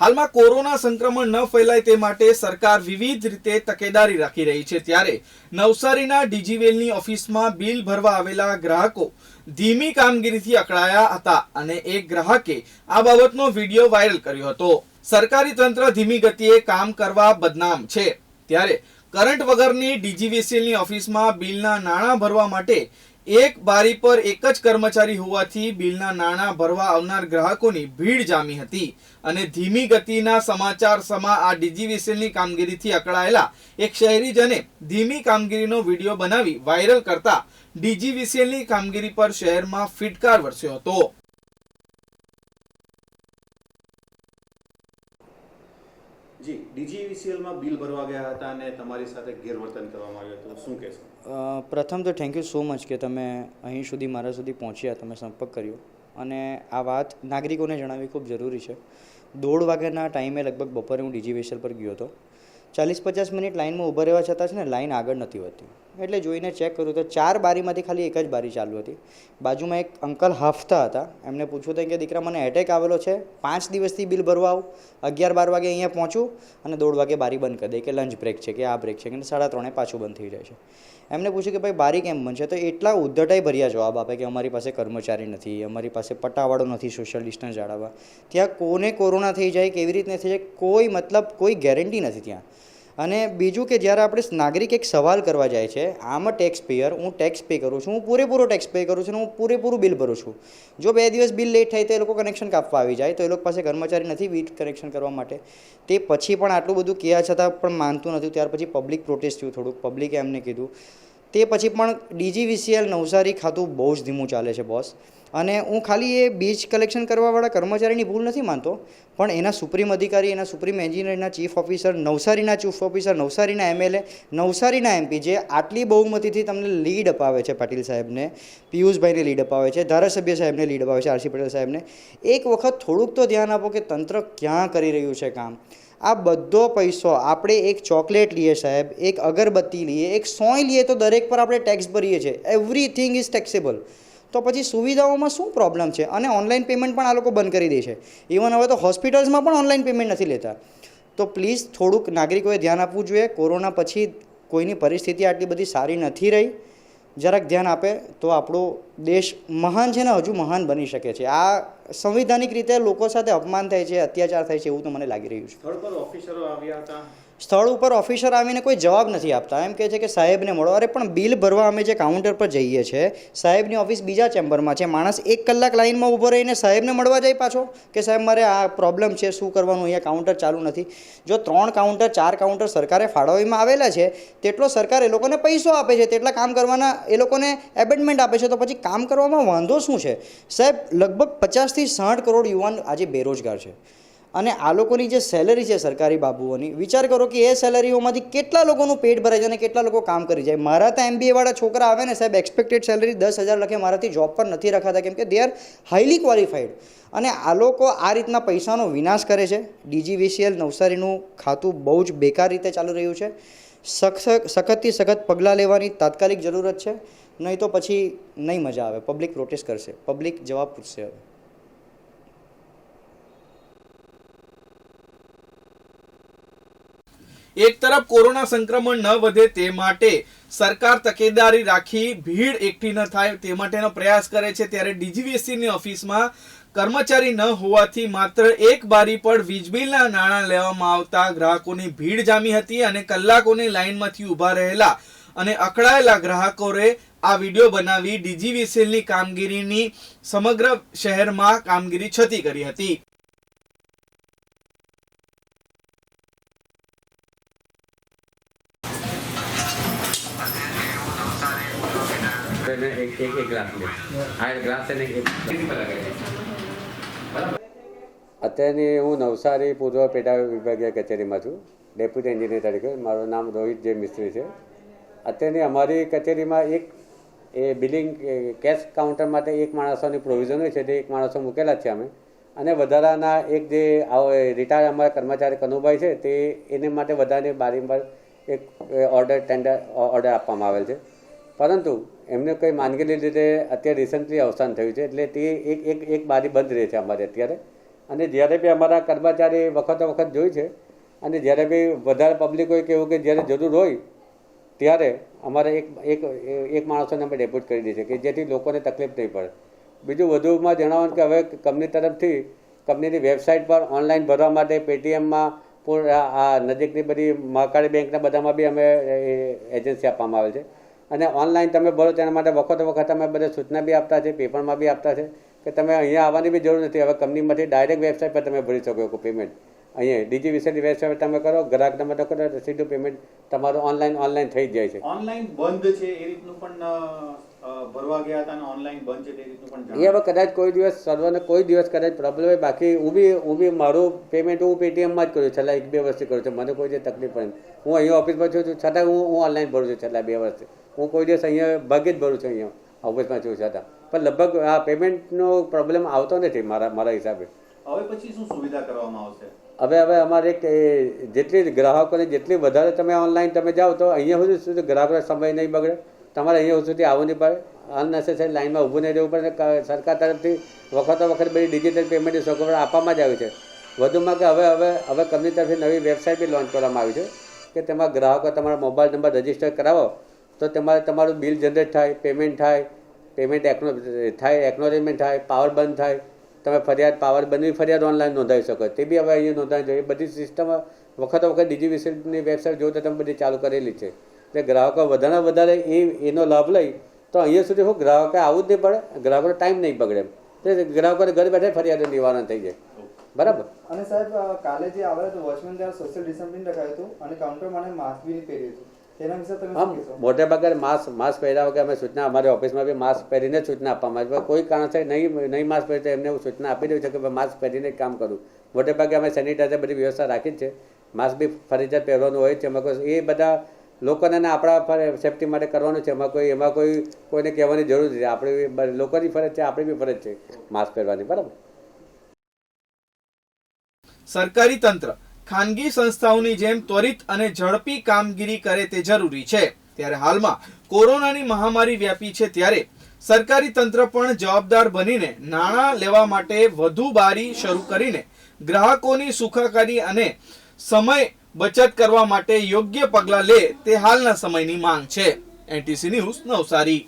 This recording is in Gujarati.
હાલમાં કોરોના સંક્રમણ ન ફેલાય તે માટે સરકાર વિવિધ રીતે તકેદારી રાખી રહી છે. ત્યારે નવસારીના ડીજીવેલની ઓફિસમાં બિલ ભરવા આવેલા ગ્રાહકો ધીમી કામગીરીથી અકળાયા હતા અને એક ગ્રાહકે આ બાબતનો વીડિયો વાયરલ કર્યો હતો. સરકારી તંત્ર ધીમી ગતિએ કામ કરવા બદનામ છે. ત્યારે કરંટ વગરની ડીજીવીસીએલની ઓફિસમાં બિલના નાણાં ભરવા માટે એક બારી પર એક જ કર્મચારી હોવાથી બિલના નાણાં ભરવા આવનાર ગ્રાહકોની ભીડ જામી હતી અને ધીમી ગતિના સમાચાર સમા આ ડીજીવીસીએલની કામગીરીથી અકળાયેલા એક શહેરીજને ધીમી કામગીરીનો વીડિયો બનાવી વાયરલ કરતા ડીજીવીસીએલની કામગીરી પર શહેરમાં ફિટકાર વરસ્યો હતો. જી, ડીજીવીસીએલમાં બિલ ભરવા ગયા હતા અને તમારી સાથે ગેરવર્તન કરવામાં આવ્યું હતું. શું કહેશો? પ્રથમ તો થેન્ક યુ સો મચ કે તમે અહીં સુધી, મારા સુધી પહોંચ્યા, તમે સંપર્ક કર્યો. અને આ વાત નાગરિકોને જણાવવી ખૂબ જરૂરી છે. દોઢ વાગ્યાના ટાઈમે લગભગ બપોરે હું ડીજીવીએસએલ પર ગયો હતો. ચાલીસ પચાસ મિનિટ લાઇનમાં ઊભા રહેવા છતાં છે ને લાઇન આગળ નથી હોતી એટલે જોઈને ચેક કર્યું તો ચાર બારીમાંથી ખાલી એક જ બારી ચાલુ હતી. બાજુમાં એક અંકલ હાફતા હતા. એમને પૂછ્યું હતું કે, દીકરા, મને એટેક આવેલો છે. પાંચ દિવસથી બિલ ભરવા આવું. અગિયાર, બાર વાગે અહીંયા પહોંચું અને દોઢ વાગે બારી બંધ કરી દે કે લંચ બ્રેક છે કે આ બ્રેક છે કે સાડા ત્રણે પાછું બંધ થઈ જાય છે. એમને પૂછ્યું કે, ભાઈ, બારી કેમ બનશે તો એટલા ઉદ્ધટાઈ ભર્યા જવાબ આપે કે, અમારી પાસે કર્મચારી નથી, અમારી પાસે પટ્ટાવાળો નથી સોશિયલ ડિસ્ટન્સ જાળવવા. ત્યાં કોને કોરોના થઈ જાય, કેવી રીતે થઈ જાય, કોઈ મતલબ, કોઈ ગેરંટી નથી ત્યાં. અને બીજું કે જ્યારે આપણે નાગરિક એક સવાલ કરવા જાય છે, આમ અ ટેક્સ પેયર હું ટેક્સ પે કરું છું, હું પૂરેપૂરો ટેક્સ પે કરું છું હું પૂરેપૂરું બિલ ભરું છું. જો બે દિવસ બિલ લેટ થાય તો એ લોકો કનેક્શન કાપવા આવી જાય, તો એ લોકો પાસે કર્મચારી નથી વીજ કનેક્શન કરવા માટે. તે પછી પણ આટલું બધું કહેવા છતાં પણ માનતું નથી. ત્યાર પછી પબ્લિક પ્રોટેસ્ટ થયું થોડુંક પબ્લિકે એમને કીધું. તે પછી પણ ડીજીવીસીએલ નવસારી ખાતું બહુ જ ધીમું ચાલે છે બોસ અને હું ખાલી એ બીજ કલેક્શન કરવાવાળા કર્મચારીની ભૂલ નથી માનતો, પણ એના સુપ્રીમ અધિકારી, એના સુપ્રીમ એન્જિનિયરના ચીફ ઓફિસર, નવસારીના ચીફ ઓફિસર, નવસારીના એમએલએ, નવસારીના એમપી જે આટલી બહુમતીથી તમને લીડ અપાવે છે પાટીલ સાહેબને, પિયુષભાઈને લીડ અપાવે છે, ધારાસભ્ય સાહેબને લીડ અપાવે છે, આરસી પટેલ સાહેબને, એક વખત થોડુંક તો ધ્યાન આપો કે તંત્ર ક્યાં કરી રહ્યું છે કામ. આ બધો પૈસો આપણે એક ચોકલેટ લઈએ સાહેબ, એક અગરબત્તી લઈએ એક સોય લઈએ તો દરેક પર આપણે ટેક્સ ભરીએ છીએ. એવરીથિંગ ઇઝ ટેક્સેબલ તો પછી સુવિધાઓમાં શું પ્રોબ્લેમ છે? અને ઓનલાઈન પેમેન્ટ પણ આ લોકો બંધ કરી દે છે. ઇવન હવે તો હોસ્પિટલ્સમાં પણ ઓનલાઈન પેમેન્ટ નથી લેતા. તો પ્લીઝ થોડુંક નાગરિકોએ ધ્યાન આપવું જોઈએ. કોરોના પછી કોઈની પરિસ્થિતિ આટલી બધી સારી નથી રહી. જરાક ધ્યાન આપે તો આપણો દેશ મહાન છે ને હજુ મહાન બની શકે છે. આ સંવિધાનિક રીતે લોકો સાથે અપમાન થાય છે, અત્યાચાર થાય છે એવું તો મને લાગી રહ્યું છે. ઓફિસરો આવ્યા હતા. સ્થળ ઉપર ઓફિસર આવીને કોઈ જવાબ નથી આપતા. એમ કહે છે કે સાહેબને મળો. અરે, પણ બિલ ભરવા અમે જે કાઉન્ટર પર જઈએ છીએ સાહેબની ઓફિસ બીજા ચેમ્બરમાં છે. માણસ એક કલાક લાઇનમાં ઊભો રહીને સાહેબને મળવા જાય પાછો કે સાહેબ, મારે આ પ્રોબ્લેમ છે, શું કરવાનું? અહીંયા કાઉન્ટર ચાલુ નથી. જો ત્રણ કાઉન્ટર ચાર કાઉન્ટર સરકારે ફાળવવામાં આવેલા છે, તેટલો સરકાર એ લોકોને પૈસો આપે છે, તેટલા કામ કરવાના એ લોકોને એબેન્ડમેન્ટ આપે છે, તો પછી કામ કરવામાં વાંધો શું છે? સાહેબ, લગભગ પચાસથી સાઠ કરોડ યુવાન આજે બેરોજગાર છે. અને આ લોકોની જે સેલરી છે સરકારી બાબુઓની, વિચાર કરો કે એ સેલરીઓમાંથી કેટલા લોકોનું પેટ ભરાય છે અને કેટલા લોકો કામ કરી જાય. મારા ત્યાં એમબીએવાળા છોકરા આવે ને સાહેબ એક્સપેક્ટેડ સેલરી દસ હજાર લખે, મારાથી જોબ પર નથી રખાતા, કેમ કે દે આર હાઈલી ક્વોલિફાઈડ અને આ લોકો આ રીતના પૈસાનો વિનાશ કરે છે. ડીજીવીસીએલ નવસારીનું ખાતું બહુ જ બેકાર રીતે ચાલુ રહ્યું છે. સખત, સખતથી સખત પગલાં લેવાની તાત્કાલિક જરૂરત છે. નહીં તો પછી નહીં મજા આવે. પબ્લિક પ્રોટેસ્ટ કરશે. પબ્લિક જવાબ પૂછશે હવે. એક તરફ કોરોના સંક્રમણ ન વધે તે માટે સરકાર તકેદારી રાખી, ભીડ એકઠી ન થાય તે માટેનો પ્રયાસ કરે છે, ત્યારે ડીજીવીએસસીની ઓફિસમાં કર્મચારી ન હોવાથી માત્ર એક બારી પર વીજ બિલના નાણાં લેવામાં આવતા ગ્રાહકોની ભીડ જામી હતી અને કલાકોની લાઇનમાંથી ઊભા રહેલા અને અકળાયેલા ગ્રાહકોએ આ વીડિયો બનાવી ડીજીવીસીએલની કામગીરીની સમગ્ર શહેરમાં કામગીરી છતી કરી હતી. એને એક એક ગ્લાસ લે. આ ગ્લાસ એને એક અત્યારની હું નવસારી પૂર્વ પેટા વિભાગીય કચેરીમાં છું. ડેપ્યુટી એન્જિનિયર તરીકે. મારું નામ રોહિત જે મિસ્ત્રી છે. અત્યારની અમારી કચેરીમાં એક એ બિલિંગ કેશ કાઉન્ટર માટે એક માણસોની પ્રોવિઝન હોય છે તે એક માણસો મૂકેલા છે અમે. અને વધારાના એક જે રિટાયર અમારા કર્મચારી કનુભાઈ છે તે એને માટે વધારે બારી પર એક ઓર્ડર ટેન્ડર ઓર્ડર આપવામાં આવેલ છે. પરંતુ એમને કંઈ માંદગીને લીધે અત્યારે રિસન્ટલી અવસાન થયું છે. એટલે તે એક એક એક બારી બંધ રહે છે અમારે અત્યારે. અને જ્યારે બી અમારા કર્મચારી વખતો વખત જોઈ છે અને જ્યારે બી વધારે પબ્લિક હોય કે એવું કે જ્યારે જરૂર હોય, ત્યારે અમારે એક એક એક માણસોને અમે ડેપ્યુટ કરી દઈએ છે કે જેથી લોકોને તકલીફ નહીં પડે. બીજું વધુમાં જણાવવાનું કે હવે કંપની તરફથી કંપનીની વેબસાઇટ પર ઓનલાઈન ભરવા માટે પેટીએમમાં પૂર, આ નજીકની બધી મહાકાળી બેંકના બધામાં બી અમે એજન્સી આપવામાં આવે છે. અને ઓનલાઈન તમે ભરો તેના માટે વખત વખત અમે બધા સૂચના બી આપતા છે, પેપરમાં બી આપતા છે કે તમે અહીંયા આવવાની બી જરૂર નથી. હવે કંપનીમાંથી ડાયરેક્ટ વેબસાઇટ પર તમે ભરી શકો છો પેમેન્ટ અહીંયા ડીજી વિશેની વેબસાઇટ તમે કરો ગ્રાહકના તો કરો સીધું પેમેન્ટ તમારું ઓનલાઈન ઓનલાઈન થઈ જાય છે. ઓનલાઈન બંધ છે એ રીતનું પણ ભરવા ગયા હતા અને ઓનલાઈન બંધ છે તે રીતનું પણ એ હવે કદાચ કોઈ દિવસ સર્વરને કોઈ દિવસ કદાચ પ્રોબ્લેમ હોય. બાકી હું બી હું બી મારું પેમેન્ટ હું પેટીએમમાં જ કરું છું. છેલ્લા એક બે વર્ષથી કરું છું. મને કોઈ જે તકલીફ પડે. હું અહીંયા ઓફિસમાં છું છતાં હું હું ઓનલાઈન ભરું છું છેલ્લા બે વર્ષથી. હું કોઈ દિવસ અહીંયા ભાગે જ ભરું છું અહીંયા ઓફિસમાં છું છતાં. પણ લગભગ આ પેમેન્ટનો પ્રોબ્લેમ આવતો નથી મારા મારા હિસાબે. હવે પછી શું સુવિધા કરવામાં આવશે? હવે હવે અમારે એક જેટલી ગ્રાહકોને જેટલી વધારે તમે ઓનલાઈન તમે જાઓ તો અહીંયા સુધી ગ્રાહકોને સમય નહીં બગડે. તમારે અહીંયા સુધી આવવું નહીં પડે. અનનેસેસરી લાઇનમાં ઊભું નહીં રહેવું પડે સરકાર તરફથી વખતો વખત બધી ડિજિટલ પેમેન્ટની સગવડ આપવામાં જ આવી છે. વધુમાં કે હવે હવે હવે કંપની તરફથી નવી વેબસાઇટ બી લોન્ચ કરવામાં આવી છે કે તેમાં ગ્રાહકો તમારા મોબાઈલ નંબર રજિસ્ટર કરાવો તો તમારે તમારું બિલ જનરેટ થાય પેમેન્ટ થાય પેમેન્ટ એકનો થાય એકનોલેજમેન્ટ થાય પાવર બંધ થાય. તમે ફરિયાદ પાવર બંધની ફરિયાદ ઓનલાઈન નોંધાવી શકો તે બી હવે અહીંયા નોંધાવી જોઈએ બધી સિસ્ટમ વખત વખત ડીજી વિસની વેબસાઇટ જો તો તમે બધી ચાલુ કરેલી છે. એટલે ગ્રાહકો વધારે વધારે એ એનો લાભ લઈ તો અહીંયા સુધી શું ગ્રાહકે આવું જ નહીં પડે ગ્રાહકોનો ટાઈમ નહીં બગડે એમ. તે ગ્રાહકોને ઘર બેઠે ફરિયાદ નિવારણ થઈ જાય. બરાબર? અને સાહેબ કાલે જે આવે તો વોચમેન દ્વારા સોશિયલ ડિસિપ્લિન રખાયું હતું અને કાઉન્ટર માટે માસ્ક બી પહેર્યું હતું. તેના વિશે તમે આમ મોટે ભાગે માસ્ક માસ્ક પહેર્યા વગર અમે સૂચના અમારી ઓફિસમાં બી માસ્ક પહેરીને સૂચના આપવામાં આવે. કોઈ કારણસર નહીં નહીં માસ્ક પહેરે તો એમને હું સૂચના આપી દઉં છું કે માસ્ક પહેરીને કામ કરું. મોટે ભાગે અમે સેનિટાઈઝર બધી વ્યવસ્થા રાખી જ છે. માસ્ક બી ફરજિયાત પહેરવાનું હોય છે. અમે એ બધા લોકોને આપણા આપણા સેફટી માટે કરવાનું છે. એમાં કોઈ એમાં કોઈ કોઈને કહેવાની જરૂર નથી. આપણે લોકોની ફરજ છે, આપણી બી ફરજ છે માસ્ક પહેરવાની. બરાબર? સરકારી તંત્ર ખાનગી સંસ્થાઓની જેમ ત્વરિત અને ઝડપી કામગીરી કરે તે જરૂરી છે. ત્યારે હાલમાં કોરોનાની મહામારી વ્યાપી છે ત્યારે સરકારી તંત્ર પણ જવાબદાર બનીને નાણાં લેવા માટે વધુ બારી શરૂ કરીને ગ્રાહકોની સુખાકારી અને સમય બચત કરવા માટે યોગ્ય પગલાં લે તે હાલના સમયની માંગ છે. NTC news Navsari.